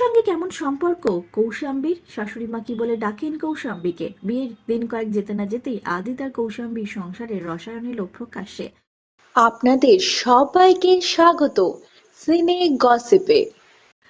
সঙ্গে কেমন সম্পর্ক? কৌশাম্বীর? শাশুড়ি মা কি বলে ডাকেন কৌশাম্বীকে? বিয়ের দিন কয়েক যেতে না যেতেই আদিত আর কৌশাম্বীর সংসারের রসায়ন এলো প্রকাশ্যে। আপনাদের সবাইকে স্বাগত সিনে গসিপে।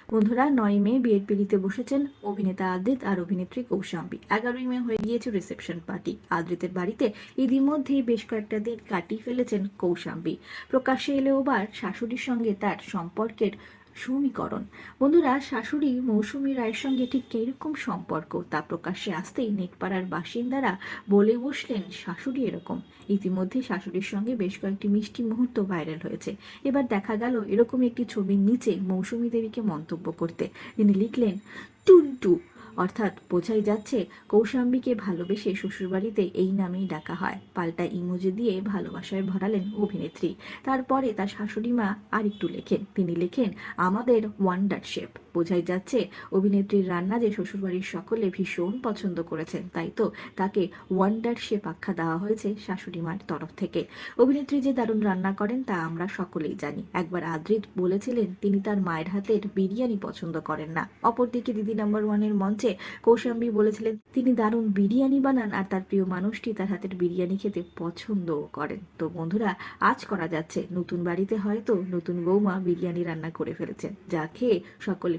বন্ধুরা নয় মে বিয়ের পিড়িতে বসেছেন অভিনেতা আদিত আর অভিনেত্রী কৌশাম্বী। এগারোই মে হয়ে গিয়েছে রিসেপশন পার্টি। আদ্রিতের বাড়িতে ইতিমধ্যেই বেশ কয়েকটা দিন কাটিয়ে ফেলেছেন কৌশাম্বী। প্রকাশ্যে এলেও বার শাশুড়ির সঙ্গে তার সম্পর্কের সমীকরণ। বন্ধুরা, শাশুড়ি মৌসুমী রায়ের সঙ্গে ঠিক কীরকম সম্পর্ক তা প্রকাশ্যে আসতেই নেটপাড়ার বাসিন্দারা বলে বসলেন শাশুড়ি এরকম। ইতিমধ্যে শাশুড়ির সঙ্গে বেশ কয়েকটি মিষ্টি মুহূর্ত ভাইরাল হয়েছে। এবার দেখা গেল এরকম একটি ছবির নিচে মৌসুমী দেবীকে মন্তব্য করতে। তিনি লিখলেন, টুনটু অর্থাৎ বোঝাই যাচ্ছে কৌশাম্বীকে ভালোবেসে শ্বশুরবাড়িতে এই নামেই ডাকা হয়। পাল্টা ইমোজি দিয়ে ভালোবাসায় ভরালেন অভিনেত্রী। তারপরে তার শাশুড়ি মা আর একটু লেখেন। তিনি লেখেন, আমাদের ওয়ান্ডার শেপ বোঝাই যাচ্ছে, অভিনেত্রীর রান্না যে শ্বশুরবাড়ির সকলে ভীষণ পছন্দ করেছেন, তাই তো তাকে ওয়ান্ডার শেপ আখ্যা দেওয়া হয়েছে শাশুড়ি মার তরফ থেকে। অভিনেত্রী যে দারুণ রান্না করেন তা আমরা সকলেই জানি। একবার আদ্রিত বলেছিলেন, তিনি তার মায়ের হাতের বিরিয়ানি পছন্দ করেন না। অপরদিকে দিদি নাম্বার ওয়ানের মঞ্চে কৌশাম্বী বলেছিলেন, তিনি দারুণ বিরিয়ানি বানান আর তার প্রিয় মানুষটি তার হাতের বিরিয়ানি খেতে পছন্দও করেন। তো বন্ধুরা, আজ করা যাচ্ছে, নতুন বাড়িতে হয়তো নতুন বৌমা বিরিয়ানি রান্না করে ফেলেছেন। যা খেয়ে সকলে